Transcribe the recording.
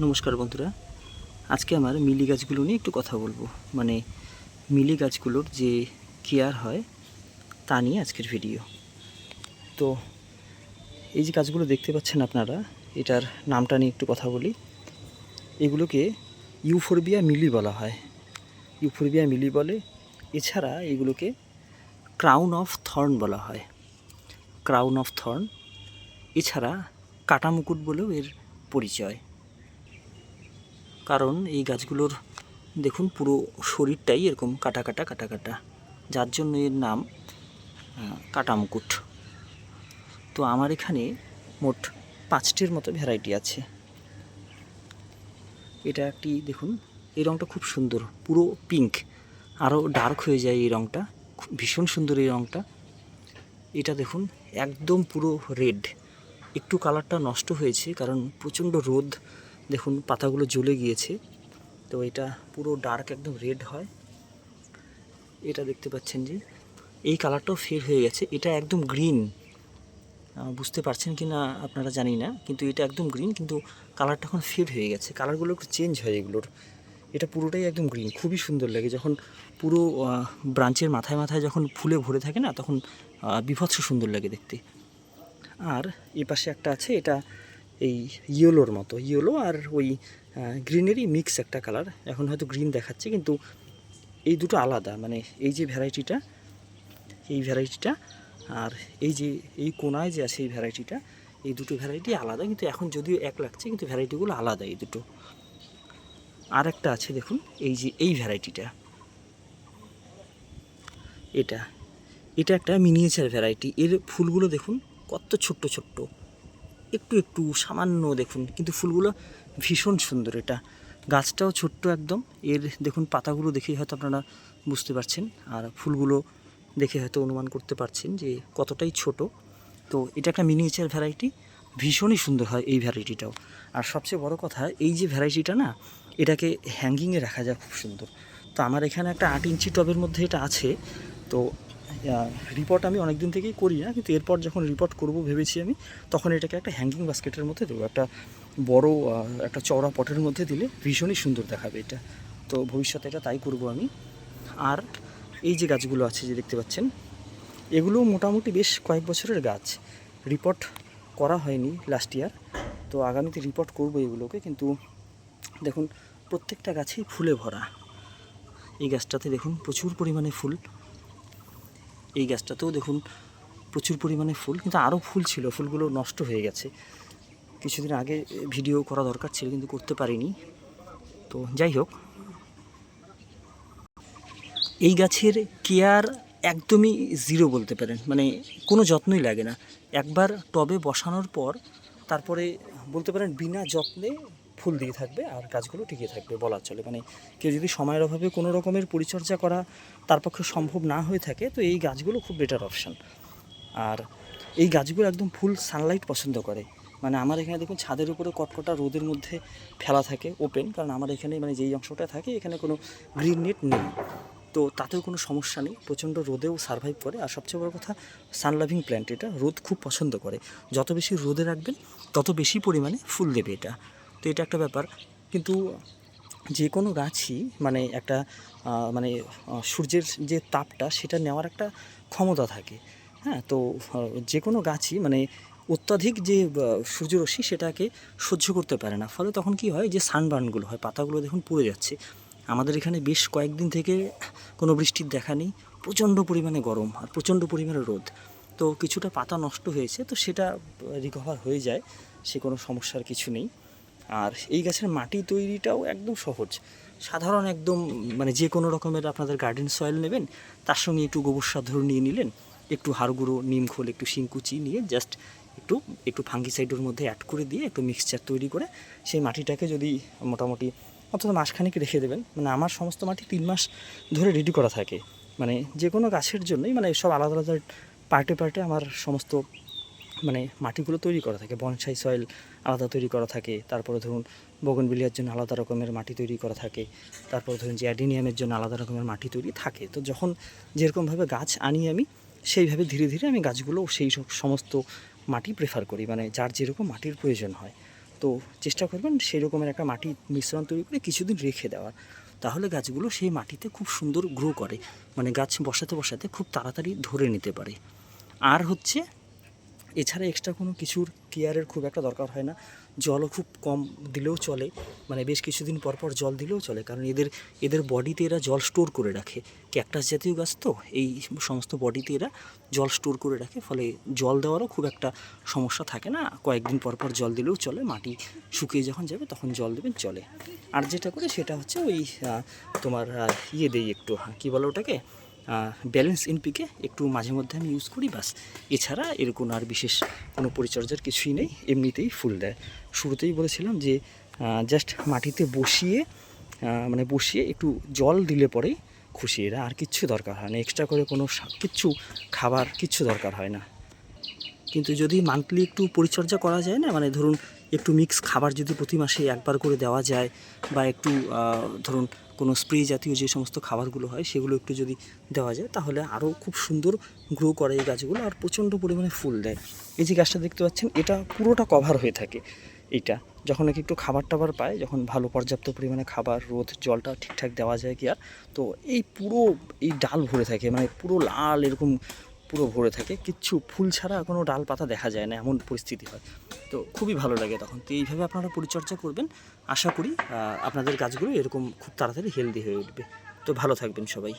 নমস্কার বন্ধুরা। আজকে আমার মিলি গাছগুলো নিয়ে একটু কথা বলব। মানে মিলি গাছগুলোর যে কেয়ার হয়, তা নিয়ে আজকের ভিডিও। তো এই যে গাছগুলো দেখতে পাচ্ছেন আপনারা, এটার নামটা নিয়ে একটু কথা বলি। এগুলোকে ইউফোরবিয়া মিলি বলা হয়। ইউফোরবিয়া মিলি বলে। এছাড়া এগুলোকে ক্রাউন অফ থর্ন বলা হয়। Crown of thorn. এছাড়া কাটামুকুট বলেও এর পরিচয়। কারণ এই গাছগুলোর, দেখুন পুরো শরীরটাই এরকম কাটা কাটা কাটা কাটা। যার জন্য এর নাম কাটা মুকুট তো আমার এখানে মোট পাঁচটির মতো ভ্যারাইটি আছে। এটা একটি, দেখুন, এই রঙটা খুব সুন্দর, পুরো পিঙ্ক। আরও ডার্ক হয়ে যায় এই রঙটা ভীষণ সুন্দর এই রঙটা এটা দেখুন, একদম পুরো রেড। একটু কালারটা নষ্ট হয়েছে, কারণ প্রচণ্ড রোদ দেখুন পাতাগুলো জ্বলে গিয়েছে। তো এটা পুরো ডার্ক একদম রেড হয়। এটা দেখতে পাচ্ছেন যে, এই কালারটাও ফের হয়ে গেছে। এটা একদম গ্রিন বুঝতে পারছেন কি না আপনারা জানি না, কিন্তু এটা একদম গ্রিন কিন্তু কালারটা এখন ফেড হয়ে গেছে। কালারগুলো একটু চেঞ্জ হয় এগুলোর। এটা পুরোটাই একদম গ্রিন খুবই সুন্দর লাগে যখন পুরো ব্রাঞ্চের মাথায় মাথায় যখন ফুলে ভরে থাকে না, তখন বিভৎস সুন্দর লাগে দেখতে। আর এ পাশে একটা আছে, এটা এই ইয়েলোর মতো ইয়েলো আর ওই গ্রিনেরই মিক্স একটা কালার এখন হয়তো গ্রিন দেখাচ্ছে, কিন্তু এই দুটো আলাদা। মানে এই যে ভ্যারাইটিটা এই ভ্যারাইটিটা আর এই যে, এই কোনায় যে আছে এই ভ্যারাইটিটা এই দুটো ভ্যারাইটি আলাদা, কিন্তু এখন যদিও এক লাগছে, কিন্তু ভ্যারাইটিগুলো আলাদা এই দুটো। আর একটা আছে দেখুন, এই যে, এই ভ্যারাইটিটা এটা এটা একটা মিনিয়েচার ভ্যারাইটি এর ফুলগুলো দেখুন, কত ছোট্ট ছোট্ট। একটু একটু সামান্য দেখুন, কিন্তু ফুলগুলো ভীষণ সুন্দর এটা। গাছটাও ছোট্ট একদম। এর দেখুন পাতাগুলো দেখেই হয়তো আপনারা বুঝতে পারছেন, আর ফুলগুলো দেখে হয়তো অনুমান করতে পারছেন যে কতটাই ছোট। তো এটা একটা মিনিয়েচার ভ্যারাইটি ভীষণই সুন্দর হয় এই ভ্যারাইটিটাও আর সবচেয়ে বড় কথা, এই যে ভ্যারাইটিটা না, এটাকে হ্যাঙ্গিংয়ে রাখা যায় খুব সুন্দর। তো আমার এখানে একটা আট ইঞ্চি টবের মধ্যে এটা আছে। তো রিপোর্ট আমি অনেক দিন থেকেই করি না কিন্তু এরপর যখন রিপোর্ট করব ভেবেছি আমি, তখন এটাকে একটা হ্যাঙ্গিং বাস্কেটের মধ্যে দেবো, একটা বড় একটা চওড়া পটের মধ্যে দিলে ভীষণই সুন্দর দেখাবে এটা। তো ভবিষ্যতে এটা তাই করব আমি। আর এই যে গাছগুলো আছে যে দেখতে পাচ্ছেন, এগুলো মোটামুটি বেশ কয়েক বছরের গাছ। রিপোর্ট করা হয়নি লাস্ট ইয়ার তো আগামীতে রিপোর্ট করব এগুলোকে, কিন্তু দেখুন, প্রত্যেকটা গাছেই ফুলে ভরা। এই গাছটাতে দেখুন প্রচুর পরিমাণে ফুল। এই গাছটাতেও দেখুন প্রচুর পরিমাণে ফুল, কিন্তু আরও ফুল ছিল, ফুলগুলো নষ্ট হয়ে গেছে। কিছুদিন আগে ভিডিও করা দরকার ছিল, কিন্তু করতে পারিনি। তো যাই হোক, এই গাছের কেয়ার একদমই জিরো বলতে পারেন মানে কোনো যত্নই লাগে না। একবার টবে বসানোর পর, তারপরে বলতে পারেন বিনা যত্নে ফুল দিয়ে থাকবে আর গাছগুলো টিকে থাকবে বলা চলে। মানে কেউ যদি সময়ের অভাবে কোনো রকমের পরিচর্যা করা তার পক্ষে সম্ভব না হয়ে থাকে, তো এই গাছগুলো খুব বেটার অপশান আর এই গাছগুলো একদম ফুল সানলাইট পছন্দ করে। মানে আমার এখানে দেখুন ছাদের উপরে কটকটা রোদের মধ্যে ফেলা থাকে ওপেন কারণ আমার এখানে মানে যেই অংশটা থাকে এখানে কোনো গ্রিন নেট নেই। তো তাতেও কোনো সমস্যা নেই, প্রচণ্ড রোদেও সার্ভাইভ করে। আর সবচেয়ে বড় কথা সানলাভিং প্ল্যান্ট এটা রোদ খুব পছন্দ করে। যত বেশি রোদে রাখবেন, তত বেশি পরিমাণে ফুল দেবে এটা। তো এটা একটা ব্যাপার। কিন্তু যে কোনো গাছই মানে একটা মানে সূর্যের যে তাপটা সেটা নেওয়ার একটা ক্ষমতা থাকে। হ্যাঁ তো যে কোনো গাছই মানে অত্যাধিক যে সূর্যরশ্মি সেটাকে সহ্য করতে পারে না। ফলে তখন কি হয়, যে সানবার্নগুলো হয়, পাতাগুলো দেখুন পুড়ে যাচ্ছে। আমাদের এখানে বেশ কয়েকদিন থেকে কোনো বৃষ্টির দেখা নেই, প্রচণ্ড পরিমাণে গরম আর প্রচণ্ড পরিমাণে রোদ। তো কিছুটা পাতা নষ্ট হয়েছে, তো সেটা রিকভার হয়ে যায়, সে কোনো সমস্যার কিছু নেই। আর এই গাছের মাটি তৈরিটাও একদম সহজ। সাধারণ একদম মানে যে কোনো রকমের আপনাদের গার্ডেন সয়েল নেবেন, তার সঙ্গে একটু গোবর সার ধরে নিয়ে নিলেন, একটু হাড়গুঁড়ো, নিম খোল, একটু শিংকুচি নিয়ে জাস্ট একটু একটু ফাঙ্গিসাইডের মধ্যে অ্যাড করে দিয়ে একটু মিক্সচার তৈরি করে সেই মাটিটাকে যদি মোটামুটি অন্তত মাসখানেক রেখে দেবেন মানে আমার সমস্ত মাটি তিন মাস ধরে রেডি করা থাকে। মানে যে কোনো গাছের জন্যই মানে সব আলাদা আলাদা পার্টে পার্টে আমার সমস্ত মানে মাটিগুলো তৈরি করা থাকে বনসাই সয়েল আলাদা তৈরি করা থাকে। তারপরে ধরুন বগনবিলিয়ার জন্য আলাদা রকমের মাটি তৈরি করা থাকে। তারপরে ধরুন যে অ্যাডিনিয়ামের জন্য আলাদা রকমের মাটি তৈরি থাকে। তো যখন যেরকমভাবে গাছ আনি আমি, সেইভাবে ধীরে ধীরে আমি গাছগুলো সেই সব সমস্ত মাটি প্রেফার করি। মানে যার যেরকম মাটির প্রয়োজন হয়। তো চেষ্টা করবেন সেই রকমের একটা মাটি মিশ্রণ তৈরি করে কিছুদিন রেখে দেওয়ার। তাহলে গাছগুলো সেই মাটিতে খুব সুন্দর গ্রো করে। মানে গাছ বসাতে বসাতে খুব তাড়াতাড়ি ধরে নিতে পারে। আর হচ্ছে এছাড়া এক্সট্রা কোনো কিছুর কেয়ারের খুব একটা দরকার হয় না। জলও খুব কম দিলেও চলে মানে বেশ কিছুদিন পর পর জল দিলেও চলে, কারণ এদের এদের বডিতে এরা জল স্টোর করে রাখে। ক্যাকটাস জাতীয় গাছ তো, এই সমস্ত বডিতে এরা জল স্টোর করে রাখে, ফলে জল দেওয়ারও খুব একটা সমস্যা থাকে না। কয়েকদিন পর পর জল দিলেও চলে, মাটি শুকিয়ে যখন যাবে তখন জল দেবেন, চলে। আর যেটা করে সেটা হচ্ছে ওই তোমার ইয়ে দেই একটু, কী বলো ওটাকে? ব্যালেন্স ইনপিকে একটু মাঝে মধ্যে আমি ইউজ করি বাস এছাড়া এরকম আর বিশেষ কোনো পরিচর্যার কিছুই নেই, এমনিতেই ফুল দেয়। শুরুতেই বলেছিলাম যে জাস্ট মাটিতে বসিয়ে মানে বসিয়ে একটু জল দিলে পরেই খুশি। এরা আর কিচ্ছু দরকার হয় না এক্সট্রা করে কোনো কিচ্ছু খাবার কিচ্ছু দরকার হয় না। কিন্তু যদি মান্থলি একটু পরিচর্যা করা যায় না মানে ধরুন একটু মিক্স খাবার যদি প্রতি মাসে একবার করে দেওয়া যায়, বা একটু ধরুন কোনো স্প্রে জাতীয় যে সমস্ত খাবারগুলো হয়, সেগুলো একটু যদি দেওয়া যায়, তাহলে আরও খুব সুন্দর গ্রো করে এই গাছগুলো আর প্রচণ্ড পরিমাণে ফুল দেয়। এই যে গাছটা দেখতে পাচ্ছেন, এটা পুরোটা কভার হয়ে থাকে। এটা যখন নাকি একটু খাবার টাবার পায়, যখন ভালো পর্যাপ্ত পরিমাণে খাবার, রোদ, জলটা ঠিকঠাক দেওয়া যায় কি আর, তো এই পুরো এই ডাল ভরে থাকে মানে পুরো লাল এরকম পুরো ভরে থাকে। কিচ্ছু ফুল ছাড়া কোনো ডাল পাতা দেখা যায় না, এমন পরিস্থিতি হয়। তো খুবই ভালো লাগে তখন। তো এইভাবে আপনারা পরিচর্যা করবেন। আশা করি আপনাদের গাছগুলো এরকম খুব তাড়াতাড়ি হেলদি হয়ে উঠবে। তো ভালো থাকবেন সবাই।